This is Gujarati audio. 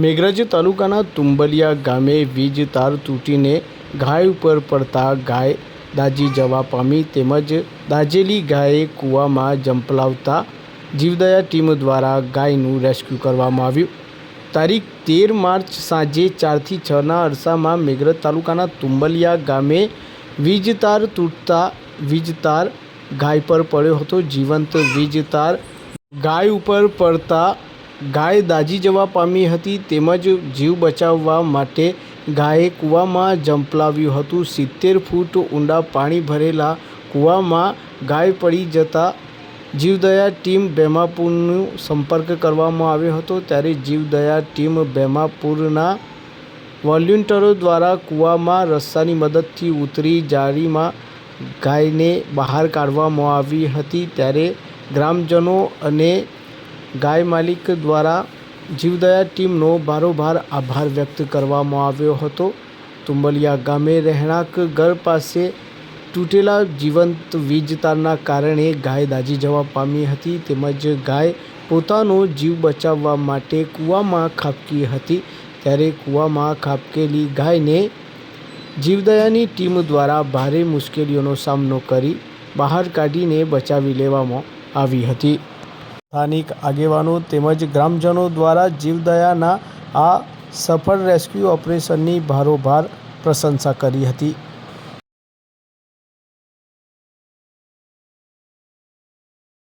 મેઘરજ તાલુકાના તુંબલિયા ગામે વીજ તાર તૂટીને ગાય ઉપર પડતા ગાય દાજી જવા પામી તેમજ દાજેલી ગાયે કૂવામાં જંપલાવતા જીવદયા ટીમ દ્વારા ગાયનું રેસ્ક્યુ કરવામાં આવ્યું. તારીખ તેર માર્ચ સાંજે ચારથી છના અરસામાં મેઘરજ તાલુકાના તુંબલિયા ગામે વીજ તાર તૂટતા વીજ તાર ગાય પર પડ્યો હતો. જીવંત વીજ તાર ગાય ઉપર પડતા ગાય દાજી જવા પામી હતી તેમજ જીવ બચાવવા માટે ગાયે કૂવામાં ઝંપલાવ્યું હતું. સિત્તેર ફૂટ ઊંડા પાણી ભરેલા કૂવામાં ગાય પડી જતાં જીવદયા ટીમ બેમાપુરનો સંપર્ક કરવામાં આવ્યો હતો. ત્યારે જીવદયા ટીમ બેમાપુરના વોલ્યુન્ટરો દ્વારા કૂવામાં રસ્સાની મદદથી ઉતરી જાળીમાં ગાયને બહાર કાઢવામાં આવી હતી. ત્યારે ગ્રામજનો અને ગાય માલિક દ્વારા જીવદયા ટીમનો બારોબાર આભાર વ્યક્ત કરવામાં આવ્યો હતો. તુંબલિયા ગામે રહેણાંક ઘર પાસે તૂટેલા જીવંત વીજ તારના કારણે ગાય દાજી જવા પામી હતી તેમજ ગાય પોતાનો જીવ બચાવવા માટે કૂવામાં ખાબકી હતી. ત્યારે કૂવામાં ખાબકેલી ગાયને જીવદયાની ટીમ દ્વારા ભારે મુશ્કેલીઓનો સામનો કરી બહાર કાઢીને બચાવી લેવામાં આવી હતી. સ્થાનિક આગેવાનો તેમજ ગ્રામજનો દ્વારા જીવદયાના આ સફળ રેસ્ક્યુ ઓપરેશનની ભારોભાર પ્રશંસા કરી હતી.